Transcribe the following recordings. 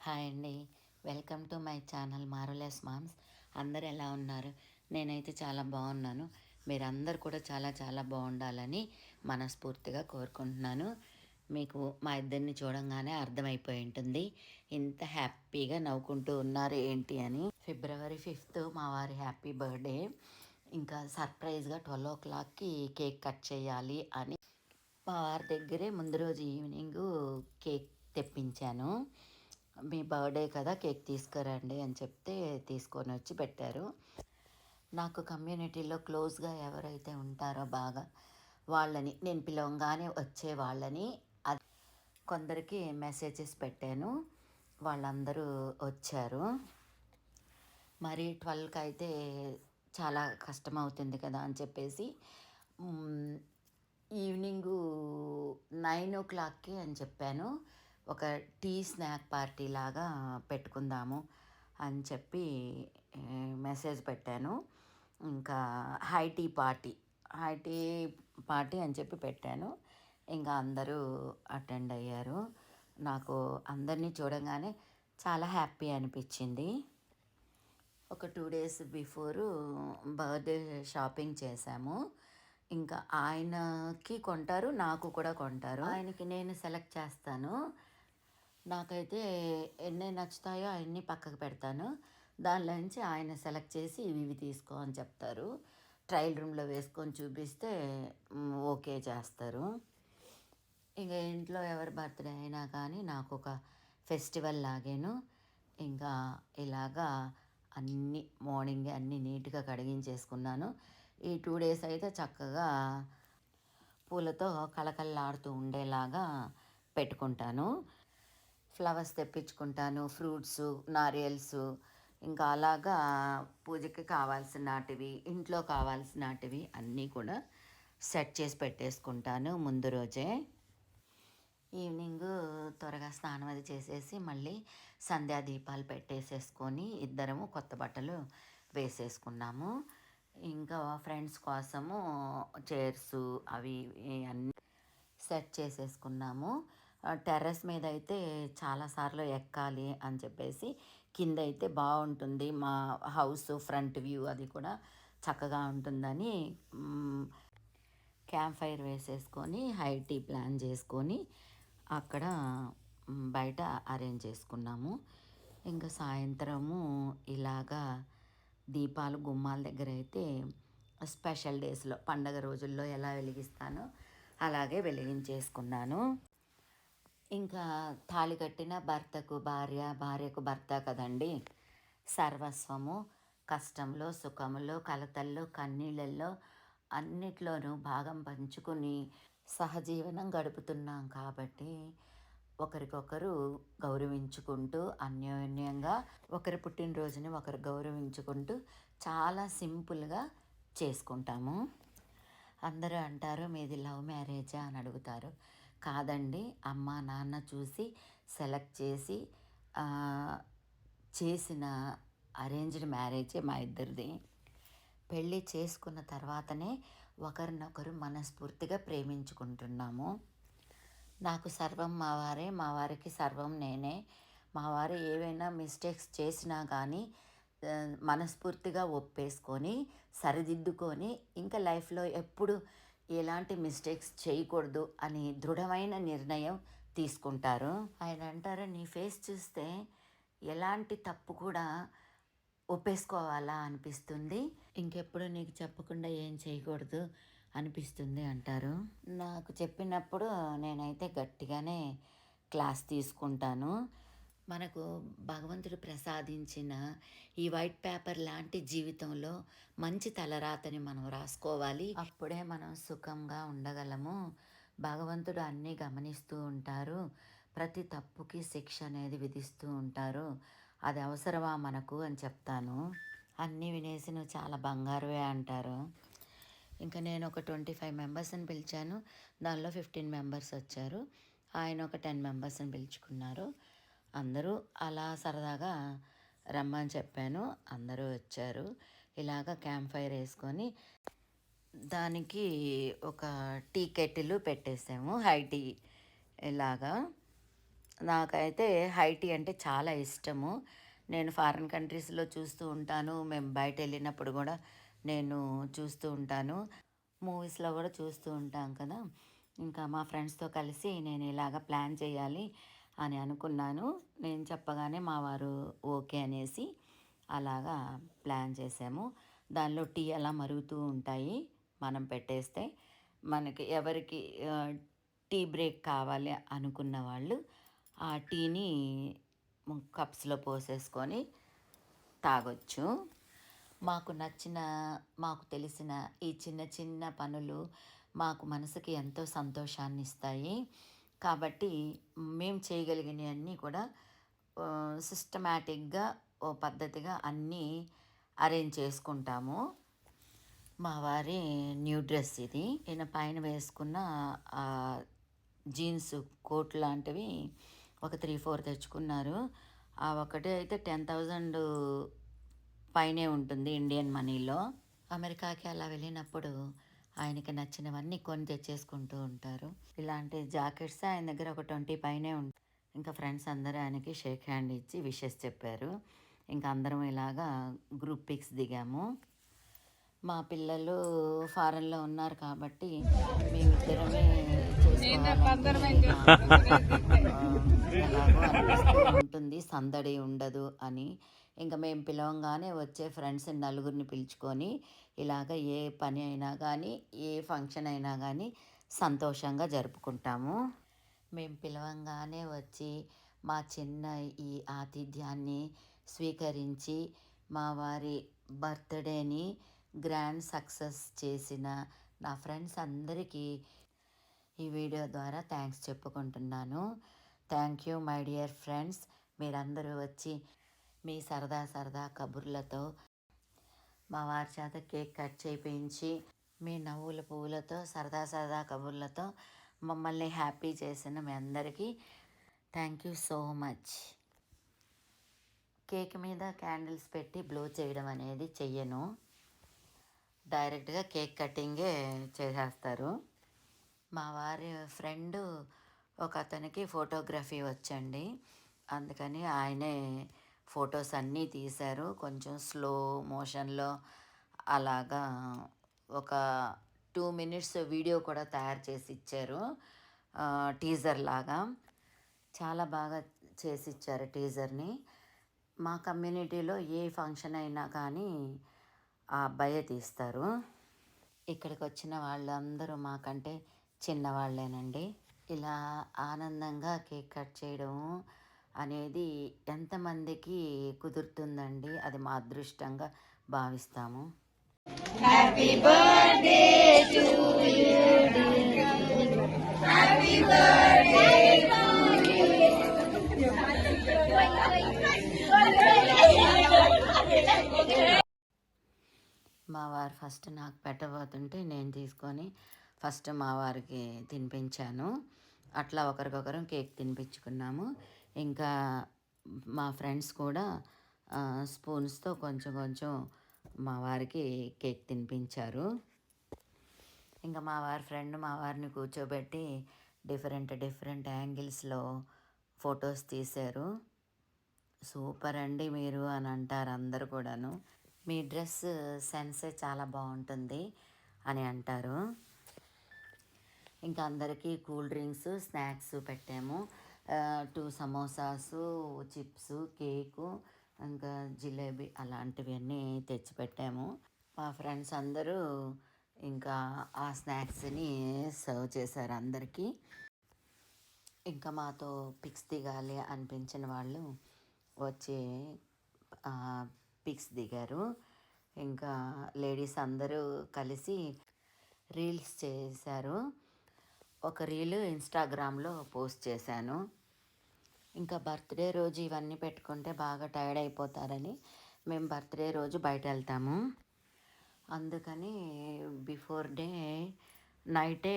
Hi అండి. Welcome to my channel మారులెస్ moms. అందరు ఎలా ఉన్నారు? నేనైతే చాలా బాగున్నాను. మీరందరు కూడా చాలా చాలా బాగుండాలని మనస్ఫూర్తిగా కోరుకుంటున్నాను. మీకు మా ఇద్దరిని చూడంగానే అర్థమైపోయి ఉంటుంది. ఇంత హ్యాపీగా నవ్వుకుంటూ ఉన్నారు ఏంటి అని. ఫిబ్రవరి ఫిఫ్త్ మా వారి హ్యాపీ బర్త్డే. ఇంకా సర్ప్రైజ్గా ట్వెల్వ్ ఓ క్లాక్కి కేక్ కట్ చేయాలి అని మా వారి దగ్గరే ముందు రోజు ఈవినింగ్ కేక్ తెప్పించాను. మీ బర్త్డే కదా కేక్ తీసుకురండి అని చెప్తే తీసుకొని వచ్చి పెట్టారు. నాకు కమ్యూనిటీలో క్లోజ్గా ఎవరైతే ఉంటారో బాగా వాళ్ళని నేను పిలవంగానే వచ్చే వాళ్ళని అది కొందరికి మెసేజెస్ పెట్టాను. వాళ్ళందరూ వచ్చారు. మరి ట్వెల్వ్కి అయితే చాలా కష్టం అవుతుంది కదా అని చెప్పేసి ఈవినింగ్ నైన్ ఓ క్లాక్కి అని చెప్పాను. ఒక టీ స్నాక్ పార్టీ లాగా పెట్టుకుందాము అని చెప్పి మెసేజ్ పెట్టాను. ఇంకా high tea party high tea party అని చెప్పి పెట్టాను. ఇంకా అందరూ అటెండ్ అయ్యారు. నాకు అందరినీ చూడగానే చాలా హ్యాపీ అనిపించింది. ఒక two days before birthday shopping చేశాము. ఇంకా ఆయనకి కొంటారు నాకు కూడా కొంటారు. ఆయనకి నేను సెలెక్ట్ చేస్తాను. నాకైతే ఎన్ని నచ్చుతాయో అవన్నీ పక్కకు పెడతాను. దానిలోంచి ఆయన సెలెక్ట్ చేసి ఇవి ఇవి తీసుకో అని చెప్తారు. ట్రయల్ రూమ్లో వేసుకొని చూపిస్తే ఓకే చేస్తారు. ఇంకా ఇంట్లో ఎవరి బర్త్డే అయినా కానీ నాకు ఒక ఫెస్టివల్ లాగేను. ఇంకా ఇలాగా అన్ని మార్నింగ్ అన్ని నీట్గా కడిగించేసుకున్నాను. ఈ టూ డేస్ అయితే చక్కగా పూలతో కలకల్లాడుతూ ఉండేలాగా పెట్టుకుంటాను. ఫ్లవర్స్ తెప్పించుకుంటాను ఫ్రూట్స్ నారియల్స్ ఇంకా అలాగా పూజకి కావాల్సినటివి ఇంట్లో కావాల్సినటివి అన్నీ కూడా సెట్ చేసి పెట్టేసుకుంటాను ముందు రోజే. ఈవినింగ్ త్వరగా స్నానం అది చేసేసి మళ్ళీ సంధ్యా దీపాలు పెట్టేసేసుకొని ఇద్దరము కొత్త బట్టలు వేసేసుకున్నాము. ఇంకా ఫ్రెండ్స్ కోసము చైర్స్ అవి అన్నీ సెట్ చేసేసుకున్నాము. టెర్రస్ మీద అయితే చాలాసార్లు ఎక్కాలి అని చెప్పేసి కింద అయితే బాగుంటుంది మా హౌస్ ఫ్రంట్ వ్యూ అది కూడా చక్కగా ఉంటుందని క్యాంప్ ఫైర్ వేసేసుకొని హై టీ ప్లాన్ చేసుకొని అక్కడ బయట అరేంజ్ చేసుకున్నాము. ఇంకా సాయంత్రము ఇలాగా దీపాలు గుమ్మాల దగ్గర అయితే స్పెషల్ డేస్లో పండగ రోజుల్లో ఎలా వెలిగిస్తానో అలాగే వెలిగించేసుకున్నాను. ఇంకా తాళి కట్టిన భర్తకు భార్య భార్యకు భర్త కదండి. సర్వస్వము కష్టంలో సుఖంలో కలతల్లో కన్నీళ్ళల్లో అన్నిట్లోనూ భాగం పంచుకుని సహజీవనం గడుపుతున్నాం కాబట్టి ఒకరికొకరు గౌరవించుకుంటూ అన్యోన్యంగా ఒకరి పుట్టినరోజుని ఒకరు గౌరవించుకుంటూ చాలా సింపుల్గా చేసుకుంటాము. అందరూ అంటారు మీది లవ్ మ్యారేజా? అని అడుగుతారు. కాదండి. అమ్మ నాన్న చూసి సెలెక్ట్ చేసి చేసిన అరేంజ్డ్ మ్యారేజే మా ఇద్దరిది. పెళ్ళి చేసుకున్న తర్వాతనే ఒకరినొకరు మనస్ఫూర్తిగా ప్రేమించుకుంటున్నాము. నాకు సర్వం మా వారే మా వారికి సర్వం నేనే. మా వారు ఏవైనా మిస్టేక్స్ చేసినా కానీ మనస్ఫూర్తిగా ఒప్పేసుకొని సరిదిద్దుకొని ఇంకా లైఫ్లో ఎప్పుడు ఎలాంటి మిస్టేక్స్ చేయకూడదు అని దృఢమైన నిర్ణయం తీసుకుంటారు. ఆయన అంటారు నీ ఫేస్ చూస్తే ఎలాంటి తప్పు కూడా ఒప్పేసుకోవాలా అనిపిస్తుంది. ఇంకెప్పుడు నీకు చెప్పకుండా ఏం చేయకూడదు అనిపిస్తుంది అంటారు. నాకు చెప్పినప్పుడు నేనైతే గట్టిగానే క్లాస్ తీసుకుంటాను. మనకు భగవంతుడు ప్రసాదించిన ఈ వైట్ పేపర్ లాంటి జీవితంలో మంచి తలరాతని మనం రాసుకోవాలి. అప్పుడే మనం సుఖంగా ఉండగలము. భగవంతుడు అన్నీ గమనిస్తూ ఉంటారు. ప్రతి తప్పుకి శిక్ష అనేది విధిస్తూ ఉంటారు. అది అవసరమా మనకు అని చెప్తాను. అన్నీ వినేసి నువ్వు చాలా బంగారువే అంటారు. ఇంకా నేను ఒక ట్వంటీ ఫైవ్ మెంబర్స్ని పిలిచాను. దానిలో ఫిఫ్టీన్ మెంబర్స్ వచ్చారు. ఆయన ఒక టెన్ మెంబర్స్ని పిలుచుకున్నారు. అందరూ అలా సరదాగా రమ్మని చెప్పాను. అందరూ వచ్చారు. ఇలాగ క్యాంప్ ఫైర్ వేసుకొని దానికి ఒక టీ కెటిల్ పెట్టేసాము. హై టీ ఇలాగా నాకైతే హై టీ అంటే చాలా ఇష్టము. నేను ఫారిన్ కంట్రీస్లో చూస్తూ ఉంటాను. మేము బయట వెళ్ళినప్పుడు కూడా నేను చూస్తూ ఉంటాను. మూవీస్లో కూడా చూస్తూ ఉంటాం కదా. ఇంకా మా ఫ్రెండ్స్తో కలిసి నేను ఇలాగ ప్లాన్ చేయాలి. అని అనుకున్నాను. నేను చెప్పగానే మా వారు ఓకే అనేసి అలాగా ప్లాన్ చేసాము దానిలో టీ అలా మరుగుతూ ఉంటాయి మనం పెట్టేస్తే. మనకి ఎవరికి టీ బ్రేక్ కావాలి అనుకున్న వాళ్ళు ఆ టీని కప్స్లో పోసేసుకొని తాగొచ్చు. మాకు నచ్చిన మాకు తెలిసిన ఈ చిన్న చిన్న పనులు మాకు మనసుకి ఎంతో సంతోషాన్ని ఇస్తాయి కాబట్టి మేము చేయగలిగినవన్నీ కూడా సిస్టమేటిక్గా ఓ పద్ధతిగా అన్నీ అరేంజ్ చేసుకుంటాము. మా వారి న్యూ డ్రెస్ ఇది. ఈయన పైన వేసుకున్న జీన్స్ కోట్ లాంటివి ఒక త్రీ ఫోర్ తెచ్చుకున్నారు. ఆ ఒకటి అయితే టెన్ థౌజండ్ పైనే ఉంటుంది ఇండియన్ మనీలో అమెరికాకి అలా వెళ్ళినప్పుడు ఆయనకి నచ్చినవన్నీ కొని తెచ్చేసుకుంటూ ఉంటారు. ఇలాంటి జాకెట్స్ ఆయన దగ్గర ఒక ట్వంటీ పైనే ఉంటాయి ఇంకా ఫ్రెండ్స్ అందరూ ఆయనకి షేక్ హ్యాండ్ ఇచ్చి విషెస్ చెప్పారు. ఇంకా అందరం ఇలాగా గ్రూప్ పిక్స్ దిగాము. మా పిల్లలు ఫారెన్లో ఉన్నారు కాబట్టి మేమిద్దరమే ఉంటుంది. సందడి ఉండదు అని ఇంకా మేము పిలవంగానే వచ్చే ఫ్రెండ్స్ నలుగురిని పిలుచుకొని ఇలాగ ఏ పని అయినా కానీ ఏ ఫంక్షన్ అయినా కానీ సంతోషంగా జరుపుకుంటాము. మేము పిలవంగానే వచ్చి మా చిన్న ఈ ఆతిథ్యాన్ని స్వీకరించి మా వారి బర్త్డేని గ్రాండ్ సక్సెస్ చేసిన నా ఫ్రెండ్స్ అందరికీ ఈ వీడియో ద్వారా థ్యాంక్స్ చెప్పుకుంటున్నాను. Thank you my dear friends. మీరందరూ వచ్చి మీ సరదా సరదా కబుర్లతో మా వారి చేత కేక్ కట్ చేయించి మీ నవ్వుల పువ్వులతో సరదా సరదా కబుర్లతో మమ్మల్ని హ్యాపీ చేసిన మీ అందరికీ thank you so much. Cake మీద క్యాండిల్స్ పెట్టి బ్లో చేయడం అనేది చెయ్యను. డైరెక్ట్గా కేక్ కటింగే చేసేస్తారు. మా వారి ఫ్రెండ్ ఒక అతనికి ఫోటోగ్రఫీ వచ్చండి. అందుకని ఆయనే ఫొటోస్ అన్నీ తీశారు. కొంచెం స్లో మోషన్లో అలాగా ఒక టూ మినిట్స్ వీడియో కూడా తయారు చేసి ఇచ్చారు. టీజర్ లాగా. చాలా బాగా చేసి ఇచ్చారు టీజర్ని. మా కమ్యూనిటీలో ఏ ఫంక్షన్ అయినా కానీ ఆ అబ్బాయే తీస్తారు. ఇక్కడికి వచ్చిన వాళ్ళందరూ మాకంటే చిన్నవాళ్ళేనండి. ఇలా ఆనందంగా కేక్ కట్ చేయడం అనేది ఎంతమందికి కుదురుతుందండి? అది మా అదృష్టంగా భావిస్తాము. మా వారు ఫస్ట్ నాకు పెట్టబోతుంటే నేను తీసుకొని ఫస్ట్ మా వారికి తినిపించాను. అట్లా ఒకరికొకరం కేక్ తినిపించుకున్నాము. ఇంకా మా ఫ్రెండ్స్ కూడా స్పూన్స్తో కొంచెం కొంచెం మా వారికి కేక్ తినిపించారు. ఇంకా మా వారి ఫ్రెండ్ మా వారిని కూర్చోబెట్టి డిఫరెంట్ డిఫరెంట్ యాంగిల్స్లో ఫొటోస్ తీశారు. సూపర్ అండి మీరు అని అంటారు అందరు కూడాను. మీ డ్రెస్ సెన్సే చాలా బాగుంటుంది అని అంటారు. ఇంకా అందరికీ కూల్ డ్రింక్స్ స్నాక్స్ పెట్టాము. టూ సమోసాస్ చిప్స్ కేకు ఇంకా జిలేబీ అలాంటివి అన్నీ తెచ్చిపెట్టాము. మా ఫ్రెండ్స్ అందరూ ఇంకా ఆ స్నాక్స్ని సర్వ్ చేశారు అందరికీ. ఇంకా మాతో పిక్స్ దిగాలి అనిపించిన వాళ్ళు వచ్చి పిక్స్ దిగారు. ఇంకా లేడీస్ అందరూ కలిసి రీల్స్ చేశారు. ఒక రీల్ ఇన్స్టాగ్రామ్లో పోస్ట్ చేశాను. ఇంకా బర్త్డే రోజు ఇవన్నీ పెట్టుకుంటే బాగా టైర్డ్ అయిపోతారని మేము బర్త్డే రోజు బయట వెళ్తాము అందుకని బిఫోర్ డే నైటే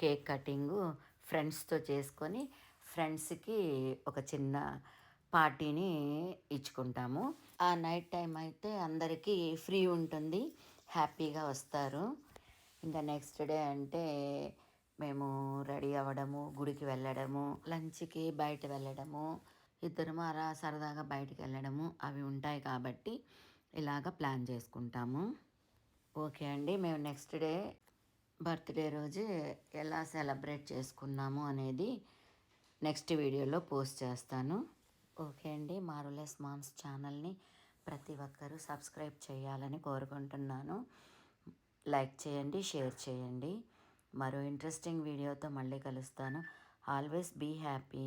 కేక్ కటింగు ఫ్రెండ్స్తో చేసుకొని ఫ్రెండ్స్కి ఒక చిన్న పార్టీని ఇచ్చుకుంటాము. ఆ నైట్ టైం అయితే అందరికీ ఫ్రీ ఉంటుంది హ్యాపీగా వస్తారు. ఇంకా నెక్స్ట్ డే అంటే మేము రెడీ అవ్వడము గుడికి వెళ్ళడము లంచ్కి బయట వెళ్ళడము ఇద్దరు అలా సరదాగా బయటికి వెళ్ళడము అవి ఉంటాయి కాబట్టి ఇలాగ ప్లాన్ చేసుకుంటాము. ఓకే అండి మేము నెక్స్ట్ డే బర్త్డే రోజు ఎలా సెలబ్రేట్ చేసుకున్నాము అనేది నెక్స్ట్ వీడియోలో పోస్ట్ చేస్తాను. ఓకే అండి మారులెస్ మామ్స్ ఛానల్ని ప్రతి ఒక్కరూ సబ్స్క్రైబ్ చేయాలని కోరుకుంటున్నాను. లైక్ చేయండి షేర్ చేయండి. మరో ఇంట్రెస్టింగ్ వీడియోతో మళ్ళీ కలుస్తాను. Always be happy